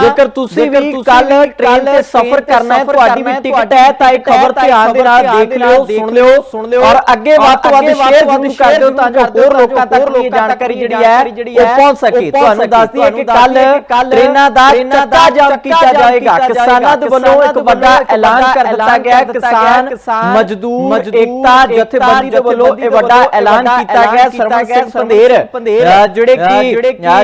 ਜੇਕਰ ਤੁਸੀਂ ਵੀ ਕੱਲ ਟ੍ਰੇਨ ਤੇ ਸਫ਼ਰ ਕਰਨਾ ਹੈ ਤੁਹਾਡੀ ਵੀ ਟਿਕਟ ਹੈ ਤਾਂ ਇਹ ਖਬਰ ਧਿਆਨ ਦੇ ਨਾਲ ਦੇਖ ਲਿਓ ਸੁਣ ਲਿਓ ਸੁਣ ਲਿਓ ਔਰ ਅੱਗੇ ਵੱਧ ਤੋਂ ਵੱਧ ਸ਼ੇਅਰ ਜ਼ਰੂਰ ਕਰ ਦਿਓ ਤਾਂ ਜੋ ਹੋਰ ਲੋਕਾਂ ਤੱਕ ਇਹ ਜਾਣਕਾਰੀ ਜਿਹੜੀ ਹੈ ਉਹ ਪਹੁੰਚ ਸਕੇ। ਤੁਹਾਨੂੰ ਦੱਸ ਦਈਏ ਕਿ ਕੱਲ ਟ੍ਰੇਨਾਂ ਦਾ ਚੱਕਾ ਜਾਮ ਕੀਤਾ ਜਾਏਗਾ। ਕਿਸਾਨਾਂ ਦੇ ਵੱਲੋਂ ਇੱਕ ਵੱਡਾ ਐਲਾਨ ਕਰ ਦਿੱਤਾ ਗਿਆ ਹੈ ਕਿਸਾਨ ਮਜ਼ਦੂਰ ਏਕਤਾ ਜਥੇਬੰਦੀ ਦੇ ਵੱਲੋਂ ਇਹ ਵੱਡਾ ਐਲਾਨ ਕੀਤਾ ਗਿਆ ਸਰਵਨ ਸਿੰਘ ਪੰਧੇਰ ਅ, ਜਿਹੜੇ ਕਿ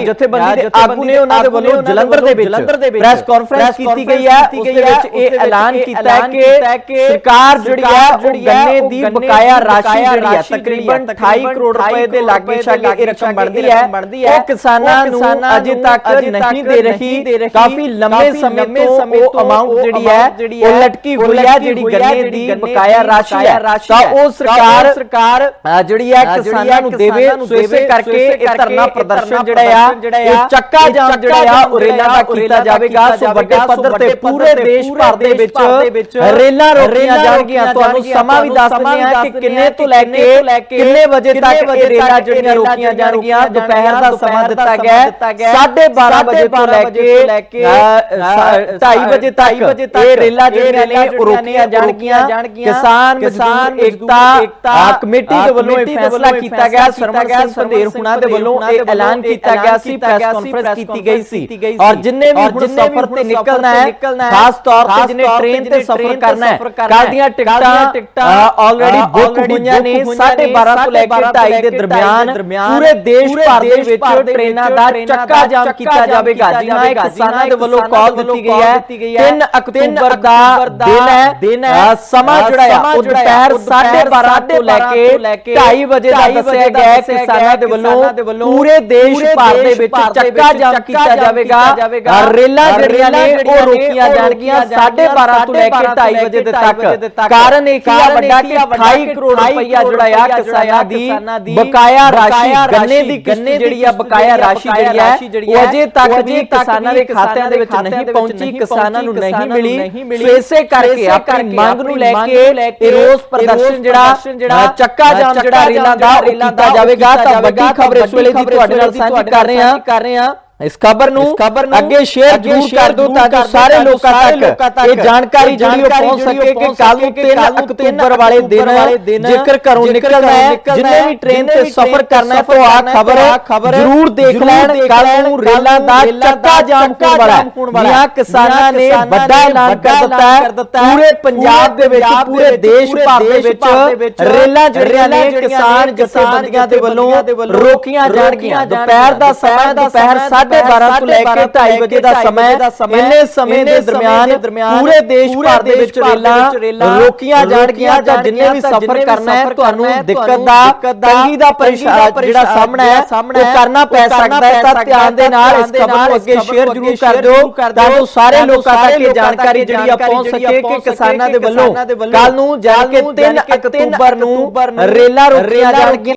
ਜਥੇਬੰਦੀ ਦੇ ਆਗੂ ਨੇ ਉਹਨਾਂ ਦੇ ਵੱਲੋਂ ਜਲੰਧਰ ਦੇ ਵਿੱਚ ਪ੍ਰੈਸ ਕਾਨਫਰੰਸ ਕੀਤੀ ਗਈ ਹੈ ਉਸ ਦੇ ਵਿੱਚ ਇਹ ਐਲਾਨ ਕੀਤਾ ਹੈ ਕਿ ਸਰਕਾਰ ਜਿਹੜੀ ਹੈ ਉਹ ਗੰਨੇ ਦੀ ਬਕਾਇਆ ਰਾਸ਼ੀ ਜਿਹੜੀ ਹੈ ਤਕਰੀਬਨ 28 ਕਰੋੜ ਰੁਪਏ ਦੇ ਲਾਗੇ ਛਾਗੇ ਇਹ ਰਕਮ ਬਣਦੀ ਹੈ ਉਹ ਕਿਸਾਨਾਂ ਨੂੰ ਅਜੇ ਤੱਕ ਨਹੀਂ ਦੇ ਰਹੀ ਕਾਫੀ ਲੰਮੇ ਸਮੇਂ ਤੋਂ ਉਹ ਅਮਾਉਂਟ ਜਿਹੜੀ ਹੈ ਉਹ ਲਟਕੀ ਹੋਈ ਹੈ ਜਿਹੜੀ ਗੰਨੇ ਦੀ ਬਕਾਇਆ ਰਾਸ਼ੀ ਹੈ ਤਾਂ ਉਹ ਸਰਕਾਰ ਸਰਕਾਰ ਜਿਹੜੀ ਹੈ ਕਿਸਾਨਾਂ ਨੂੰ ਦੇਵੇ ਸੋ ਇਸੇ ਕਰਕੇ ਇਹ ਧਰਨਾ ਪ੍ਰਦਰਸ਼ਨ ਜਿਹੜਾ ਆ ਇਹ ਚੱਕਾ ਜਾਮ ਜਿਹੜਾ ਆ ਉਹ ਰੇਲਾਂ ਦਾ ਕੀਤਾ ਜਾਵੇਗਾ ਸੋ ਵੱਡੇ ਪੱਧਰ ਤੇ ਪੂਰੇ ਦੇਸ਼ ਭਰ ਦੇ ਵਿੱਚ ਰੇਲਾਂ ਰੋਕੀਆਂ ਜਾਣਗੀਆਂ। ਤੁਹਾਨੂੰ ਸਮਾਂ ਵੀ ਦੱਸ ਦਿੰਦੇ ਆ ਕਿ ਕਿੰਨੇ ਤੋਂ ਲੈ ਕੇ ਕਿੰਨੇ ਵਜੇ ਤੱਕ ਇਹ ਰੇਲਾਂ ਜਿਹੜੀਆਂ ਰੋਕੀਆਂ ਜਾਣਗੀਆਂ ਦੁਪਹਿਰ ਦਾ ਸਮਾਂ ਦਿੱਤਾ ਗਿਆ ਹੈ 12:30 ਵਜੇ ਤੋਂ ਲੈ ਕੇ 2:30 ਵਜੇ ਤੱਕ ਇਹ ਰੇਲਾਂ ਜਿਹੜੀਆਂ ਨੇ ਰੋਕੀਆਂ ਜਾਣਗੀਆਂ। ਕਿਸਾਨ ਕਿਸਾਨ ਏਕਤਾ ਕਮੇਟੀ ਦੇ ਵੱਲੋਂ ਇਹ ਫੈਸਲਾ ਕੀਤਾ ਗਿਆ ਸਰਵਨ ਸਿੰਘ ਪੰਧੇਰ ਹੁਣਾ ਦੇ ਵੱਲੋਂ ਇਹ ਐਲਾਨ ਕੀਤਾ ਗਿਆ ਸੀ ਪ੍ਰੈਸ ਕਾਨਫਰੰਸ ਕੀਤੀ ਗਈ ਸੀ ਔਰ ਜਿੰਨੇ ਵੀ ਹੁਣ ਸਫ਼ਰ ਤੇ ਨਿਕਲਣਾ ਹੈ ਖਾਸ ਤੌਰ ਤੇ ਜਿਨੇ ਟ੍ਰੇਨ ਤੇ ਸਫ਼ਰ ਕਰਨਾ ਹੈ। ਕੱਲ ਦੀਆਂ ਟਿਕਟਾਂ ਆਲਰੇਡੀ ਬੁੱਕ ਹੋਈਆਂ ਨੇ 12:30 ਤੋਂ ਲੈ ਕੇ 2:30 ਦੇ ਦਰਮਿਆਨ ਪੂਰੇ ਦੇਸ਼ ਭਰ ਦੇ ਵਿੱਚ ਟ੍ਰੇਨਾਂ ਦਾ ਚੱਕਾ ਜਾਮ ਕੀਤਾ ਜਾਵੇਗਾ। ਜਿਨ੍ਹਾਂ ਇਹ ਕਿਸਾਨਾਂ ਦੇ ਵੱਲੋਂ ਕਾਲ ਦਿੱਤੀ ਗਈ ਹੈ। 3 ਅਕਤੂਬਰ ਦਾ ਦਿਨ ਹੈ ਹੈ। ਸਮਾਂ ਜਿਹੜਾ ਆ ਉਹ ਦੁਪਹਿਰ 12:30 ਤੋਂ ਲੈ ਕੇ 2:30 ਵਜੇ ਦਾ ਦੱਸਿਆ ਗਿਆ ਹੈ ਕਿਸਾਨਾਂ ਦੇ ਵੱਲੋਂ ਪੂਰੇ ਦੇਸ਼ ਭਰ ਦੇ ਵਿੱਚ ਚੱਕਾ ਜਾਮ ਕੀਤਾ ਜਾਵੇਗਾ ਰੇਲਾਂ ਜਿਹੜੀਆਂ ਨੇ ਉਹ ਰੋਕੀਆਂ ਜਾਣਗੀਆਂ 12:30 ਤੋਂ ਲੈ ਕੇ 2:30 ਵਜੇ ਦੇ ਤੱਕ। ਕਾਰਨ ਇਹ ਕੀ ਆ? ਵੱਡਾ ਕਿ 28 ਕਰੋੜ ਰੁਪਈਆ ਜਿਹੜਾ ਆ ਕਿਸਾਨਾਂ ਦੀ ਬਕਾਇਆ ਰਾਸ਼ੀ ਗੰਨੇ ਦੀ ਗੰਨੇ ਜਿਹੜੀ ਆ ਬਕਾਇਆ ਰਾਸ਼ੀ ਜਿਹੜੀ ਹੈ ਉਹ ਅਜੇ ਤੱਕ ਵੀ ਕਿਸਾਨਾਂ ਦੇ ਖਾਤਿਆਂ ਦੇ ਵਿੱਚ ਨਹੀਂ ਪਹੁੰਚੀ ਕਿਸਾਨਾਂ ਨੂੰ ਨਹੀਂ ਮਿਲੀ। ਸੋ ਇਸੇ ਕਰਕੇ ਆਪਣੀ ਮੰਗ ਨੂੰ ਲੈ ਕੇ ਇਹ ਰੋਸ ਪ੍ਰਦਰਸ਼ਨ ਜਿਹੜਾ ਚੱਕਾ ਜਾਮ ਜਿਹੜਾ ਰੇਲਾਂ ਦਾ ਉਹ ਕੀਤਾ ਜਾਵੇਗਾ ਤਾਂ ਵੱਡੀ ਖਬਰ ਇਸ ਵੇਲੇ ਦੀ ਤੁਹਾਡੇ ਨਾਲ ਸਾਂਝੀ ਕਰ ਰਹੇ ਹਾਂ। ਇਸ ਖਬਰ ਨੂੰ ਅੱਗੇ ਸ਼ੇਅਰ ਜ਼ਰੂਰ ਕਰ ਦਿਓ ਤਾਂ ਜੋ ਸਾਰੇ ਲੋਕਾਂ ਤੱਕ ਇਹ ਜਾਣਕਾਰੀ ਜਿਹੜੀ ਉਹ ਪਹੁੰਚ ਸਕੇ ਕਿ ਕੱਲ ਨੂੰ 3 ਅਕਤੂਬਰ ਵਾਲੇ ਦਿਨ ਜੇਕਰ ਘਰੋਂ ਨਿਕਲਣਾ ਹੈ ਜਿੰਨੇ ਵੀ ਟ੍ਰੇਨ ਤੇ ਸਫ਼ਰ ਕਰਨਾ ਹੈ ਤਾਂ ਆ ਖਬਰ ਜ਼ਰੂਰ ਦੇਖ ਲੈਣ ਕੱਲ ਨੂੰ ਰੇਲਾਂ ਦਾ ਚੱਕਾ ਜਾਮ ਹੋਣ ਵਾਲਾ ਹੈ। ਕਿਸਾਨਾਂ ਨੇ ਵੱਡਾ ਐਲਾਨ ਕਰ ਦਿੱਤਾ ਹੈ ਪੂਰੇ ਪੰਜਾਬ ਦੇ ਵਿੱਚ ਪੂਰੇ ਦੇਸ਼ ਭਰ ਦੇ ਵਿੱਚ ਰੇਲਾਂ ਜਿਹੜੀਆਂ ਨੇ ਕਿਸਾਨ ਜਥੇਬੰਦੀਆਂ ਦੇ ਵੱਲੋਂ ਰੋਕੀਆਂ ਜਾਣਗੀਆਂ ਦੁਪਹਿਰ ਦਾ ਸਮਾਂ ਦੁਪਹਿਰ 12:30 ਤੋਂ ਲੈ ਕੇ 2:30 ਵਜੇ ਦਾ ਸਮਾਂ ਇੰਨੇ ਸਮੇਂ ਦੇ ਦਰਮਿਆਨ ਪੂਰੇ ਦੇਸ਼ ਭਰ ਦੇ ਵਿੱਚ ਰੇਲਾਂ ਰੋਕੀਆਂ ਜਾਣਗੀਆਂ ਜਾਂ ਜਿੰਨੇ ਵੀ ਸਫ਼ਰ ਕਰਨਾ ਹੈ ਤੁਹਾਨੂੰ ਦਿੱਕਤ ਦਾ ਤੰਗੀ ਦਾ ਪਰੇਸ਼ਾਨ ਜਿਹੜਾ ਸਾਹਮਣਾ ਹੈ ਉਹ ਕਰਨਾ ਪੈ ਸਕਦਾ ਹੈ। ਤਾਂ ਧਿਆਨ ਦੇ ਨਾਲ ਇਸ ਖਬਰ ਨੂੰ ਅੱਗੇ ਸ਼ੇਅਰ ਜ਼ਰੂਰ ਕਰ ਦਿਓ ਤਾਂ ਜੋ ਸਾਰੇ ਲੋਕਾਂ ਤੱਕ ਇਹ ਜਾਣਕਾਰੀ ਜਿਹੜੀ ਆ ਪਹੁੰਚ ਸਕੇ ਕਿ ਕਿਸਾਨਾਂ ਦੇ ਵੱਲੋਂ ਕੱਲ ਨੂੰ ਜਾਣ ਕੇ 3 ਅਕਤੂਬਰ ਨੂੰ ਰੇਲਾਂ ਰੋਕੀਆਂ ਜਾਣਗੀਆਂ